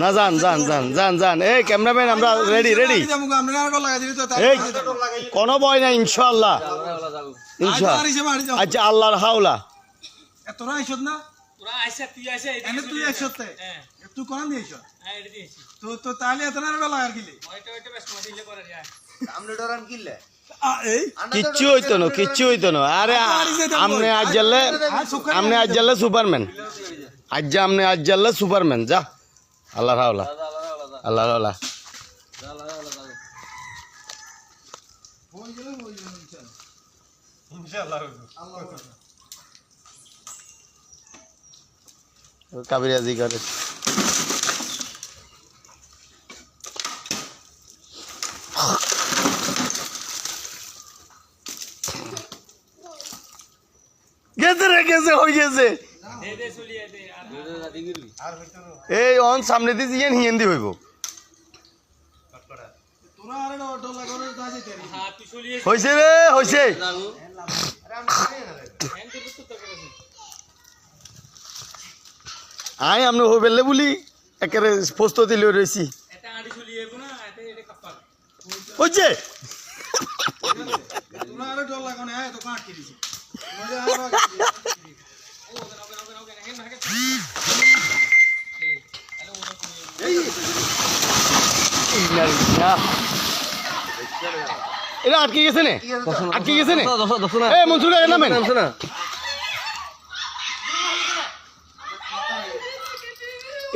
না যান যান যান যান যান। এই ক্যামেরাম্যান আমরা রেডি রেডি এই কোনো ভয় নাই ইনশাল্লাহ ইনশাল্লাহ আচ্ছা আল্লাহর হাওলা। তোরা না? তোরা আইসা তুই আইসা এনে তুই চলে আইসত যা। তুই কোন দিয়েছ হ্যাঁ এটা দিয়েছি তো তো তাহলে এত না ডলা আর গিলি ওইটা ওইটা বেশ মজা দিলে করে যায়। এই? কিচ্ছু হইতো না কিচ্ছু হইতো না। আরে আমনে আজ জানলে আমনে আজ জানলে সুপারম্যান। আজ যা আমনে আজ জানলে সুপারম্যান যা। আল্লাহর হাওলা। আল্লাহর হাওলা। কাবিরাজি করে গেছে রে হয়ে এই অন সামনে দিয়ে দা হ্যাঁ হইছে রে হইছে হ্যাঁ তুই বুঝতে তো করেছিস আই আমনে হই বেললে বলি একেবারে প্রস্তুতি লই রইছি এটা আড়ি চলিয়ে যাব না এটা এটা কাপার হইছে তোরা আরে ডলা কোনে আয় তো কাট কিরিছি মজা ও ওকে ওকে ওকে ওকে হেন হাকে এই তাহলে ওরা এটা আটকে গেছে নে আটকে গেছে নে এ মনসুর নামেন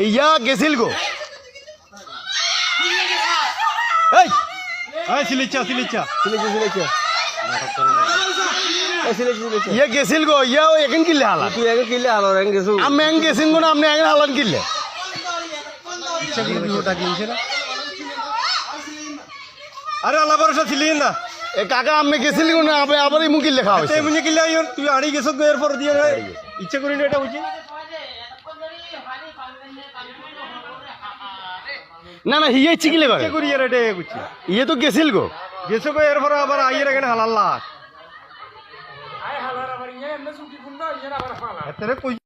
ইয়া গেছিল গো। এই আয় সিলিচা সিলিচা। ইয়া গেছিল গো ইয়া এখন কিলে হালা? তুই আগে কিনলে আলো রেং গেছু আমি এং গেছিন গো না আপনি এখন হালান কিলে। আরে আল্লাহ ভরসা ছিলি না। এ কাকা আপনি গেছিল গো না আবার আবার মুকিল লেখা হয়েছে। তাই মুনি কিলা ইয়ন তুই আড়ি গেছ এর দিয়ে ইচ্ছা করি না এটা বুঝি? না না হিয়ে চিকিলে করে করি এর এটা বুঝছি। ইয়ে তো গেছিল গো। গেছো গো এর পর আবার আইয়ের এখানে হালাল্লা আয় হালার আবার ইয়ে এমনি সুটি ফুন্ডা ইয়ে আবার ফালা এতে কই